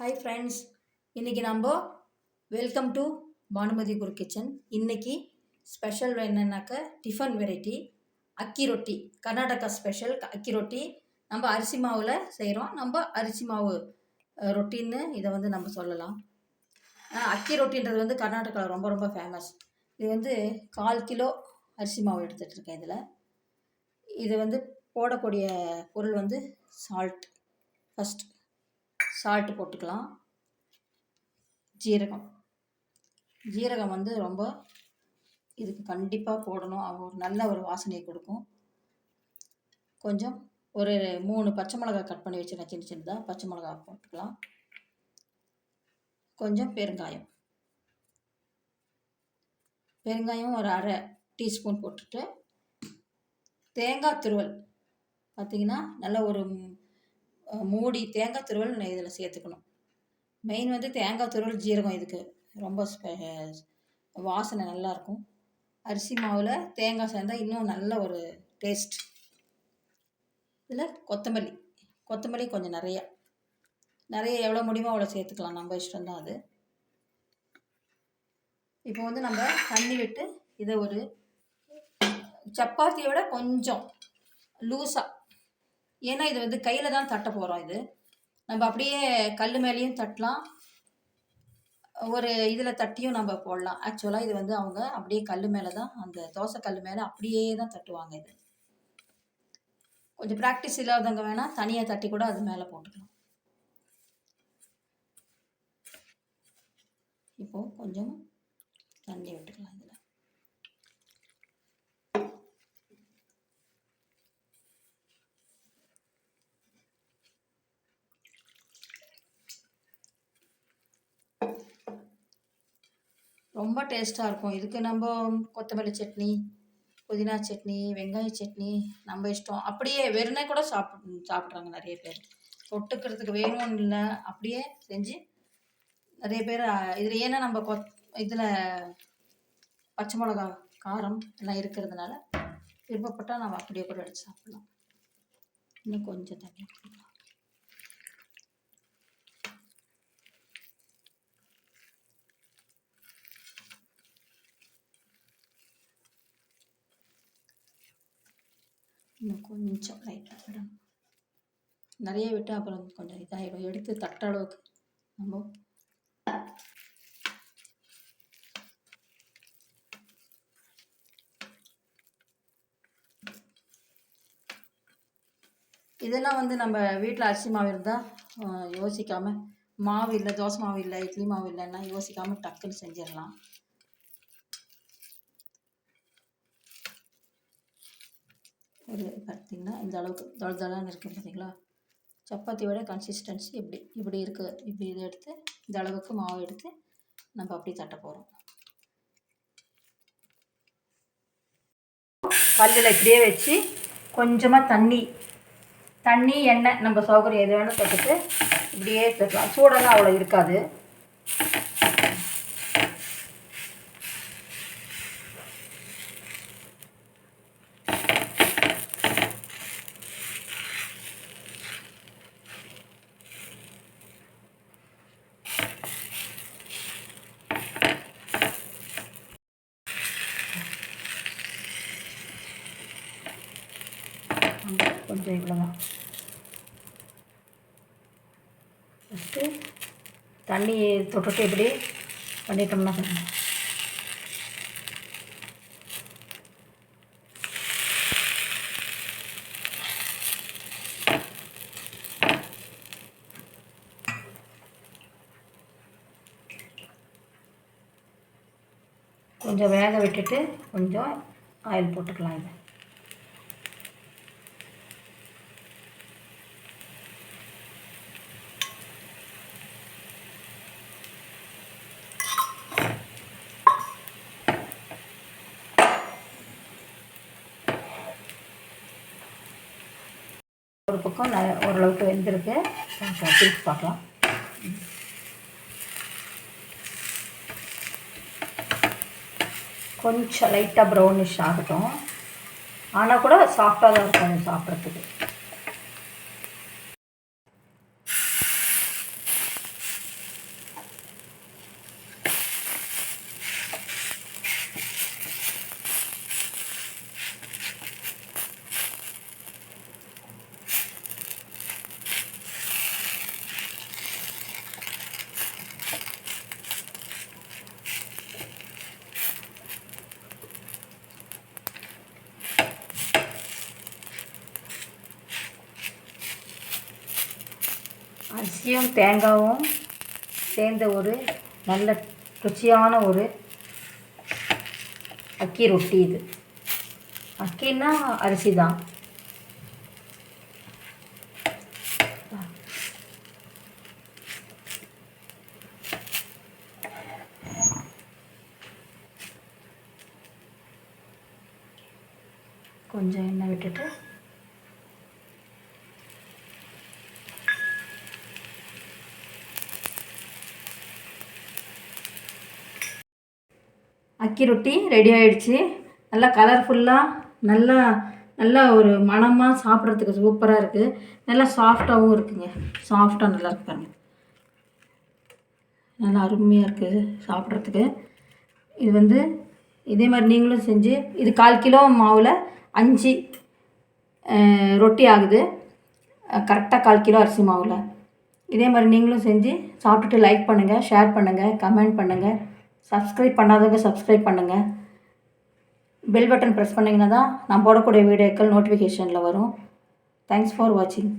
Hi friends இன்றைக்கி நம்ம welcome to Bhanumathi Guru kitchen இன்றைக்கி ஸ்பெஷல் என்னென்னாக்கா டிஃபன் வெரைட்டி அக்கி ரொட்டி கர்நாடகா ஸ்பெஷல் அக்கி ரொட்டி. நம்ம அரிசி மாவில் செய்கிறோம் நம்ம அரிசி மாவு ரொட்டின்னு இதை வந்து நம்ம சொல்லலாம். அக்கி ரொட்டின்றது வந்து கர்நாடகாவில் ரொம்ப ரொம்ப ஃபேமஸ் இது வந்து கால் கிலோ அரிசி மாவு எடுத்துகிட்டு இருக்கேன் இதில். இது வந்து போடக்கூடிய பொருள் வந்து சால்ட் ஃபஸ்ட்டு சால்ட்டு போட்டுக்கலாம். ஜீரகம். ஜீரகம் வந்து ரொம்ப இதுக்கு கண்டிப்பாக போடணும். ஒரு நல்ல ஒரு வாசனையை கொடுக்கும். கொஞ்சம் ஒரு மூணு பச்சை மிளகாய் கட் பண்ணி வச்சுருக்கேன். சின்ன சின்னதாக பச்சை மிளகாய் போட்டுக்கலாம். கொஞ்சம் பெருங்காயம். பெருங்காயம் ஒரு அரை டீஸ்பூன் போட்டுட்டு தேங்காய் துருவல். பார்த்தீங்கன்னா நல்ல ஒரு மூடி தேங்காய் துருவல் இதில் சேர்த்துக்கணும். மெயின் வந்து தேங்காய் துருவல் ஜீரகம் இதுக்கு. ரொம்ப வாசனை நல்லாயிருக்கும் அரிசி மாவில் தேங்காய் சேர்ந்தால் இன்னும் நல்ல ஒரு டேஸ்ட் இதில் கொத்தமல்லி. கொத்தமல்லி கொஞ்சம் நிறையா. நிறைய எவ்வளோ முடியுமோ அவ்வளோ சேர்த்துக்கலாம். நம்ம இஷ்டம்தான் அது. இப்போ வந்து நம்ம தண்ணி விட்டு இதை ஒரு சப்பாத்தியை விட கொஞ்சம் லூஸாக ஏன்னா இது வந்து கையில் தான் தட்ட போகிறோம் இது. நம்ம அப்படியே கல் மேலேயும் தட்டலாம். ஒரு இதில் தட்டியும் நம்ம போடலாம். ஆக்சுவலாக இது வந்து அவங்க அப்படியே கல் மேலே தான் அந்த தோசை கல் மேலே அப்படியே தான் தட்டுவாங்க இது. கொஞ்சம் ப்ராக்டிஸ் இல்லாதவங்க வேணால் தனியாக தட்டி கூட அது மேலே போட்டுக்கலாம். இப்போது கொஞ்சம் தண்ணி விட்டுக்கலாம் இதில் ரொம்ப டேஸ்ட்டாக இருக்கும். இதுக்கு நம்ம கொத்தமல்லி சட்னி புதினா சட்னி வெங்காய சட்னி நம்ம இஷ்டம். அப்படியே வெறுனே கூட சாப்பிட் சாப்பிட்றாங்க நிறைய பேர். தொட்டுக்கிறதுக்கு வேணும்னு இல்லை. அப்படியே செஞ்சு நிறைய பேர் இதில் ஏன்னா நம்ம கொத் இதில் பச்சை மிளகா காரம் எல்லாம் இருக்கிறதுனால விருப்பப்பட்டால் நம்ம அப்படியே கூட எடுத்து சாப்பிடலாம். இன்னும் கொஞ்சம் தண்ணி இன்னும் கொஞ்சம் லைட்டாக விடணும் நிறைய விட்டு அப்புறம் கொஞ்சம் இதாகிடும் எடுத்து தட்ட அளவுக்கு நம்ம இதெல்லாம் வந்து நம்ம வீட்டில் அரிசி மாவு இருந்தால் யோசிக்காமல் மாவு இல்லை தோசை மாவு இல்லை இட்லி மாவு இல்லைன்னா யோசிக்காமல் டக்குன்னு செஞ்சிடலாம். ஒரு பார்த்தீங்கன்னா இந்த அளவுக்கு தள இருக்குது பார்த்தீங்களா சப்பாத்தியோட கன்சிஸ்டன்சி இப்படி இப்படி இருக்குது இப்படி இதை எடுத்து இந்த அளவுக்கு மாவு எடுத்து நம்ம அப்படி தட்ட போகிறோம் கல்லில் இப்படியே வச்சு கொஞ்சமாக தண்ணி தண்ணி எண்ணெய் நம்ம சௌகரியம் எது வேணும் தொட்டுட்டு இப்படியே தட்டலாம் சூடெல்லாம் அவ்வளோ இருக்காது. கொஞ்சம் இவ்வளோதான் ஃபஸ்ட்டு தண்ணி தொட்டுட்டு இப்படி பண்ணிட்டோம்னா கொஞ்சம் வேக விட்டுட்டு கொஞ்சம் ஆயில் போட்டுக்கலாம் இதை. ஒரு பக்கம் ந ஓரளவுக்கு வெந்திருக்கு. பிரித்து திருப்பி பார்க்கலாம். கொஞ்சம் லைட்டாக ப்ரௌனிஷ் ஆகட்டும். ஆனால் கூட சாஃப்டாக தான் இருக்கும் சாப்பிட்றதுக்கு. அரிசியும் தேங்காயும் சேர்ந்த ஒரு நல்ல ருச்சியான ஒரு அக்கி ரொட்டி இது. அக்கின்னா அரிசி தான் கொஞ்சம் எண்ணெய் விட்டுட்டு அக்கி ரொட்டி ரெடி ஆகிடுச்சி நல்லா கலர்ஃபுல்லாக நல்லா நல்லா ஒரு மனமாக சாப்பிட்றதுக்கு சூப்பராக இருக்குது நல்லா சாஃப்டாகவும் இருக்குங்க. சாஃப்டாக நல்லா இருக்கு பாருங்கள் நல்லா அருமையாக இருக்குது சாப்பிட்றதுக்கு. இது வந்து இதே மாதிரி நீங்களும் செஞ்சு இது கால் கிலோ மாவில் அஞ்சு ரொட்டி ஆகுது. கரெக்டாக கால் கிலோ அரிசி மாவில். இதே மாதிரி நீங்களும் செஞ்சு சாப்பிட்டுட்டு லைக் பண்ணுங்கள் ஷேர் பண்ணுங்கள் கமெண்ட் பண்ணுங்கள் சப்ஸ்கிரைப் பண்ணாதவங்க சப்ஸ்கிரைப் பண்ணுங்கள் பெல் பட்டன் ப்ரெஸ் பண்ணிங்கன்னா தான் நான் போடக்கூடிய வீடியோக்கள் நோட்டிஃபிகேஷனில் வரும். தேங்க்ஸ் ஃபார் வாட்சிங்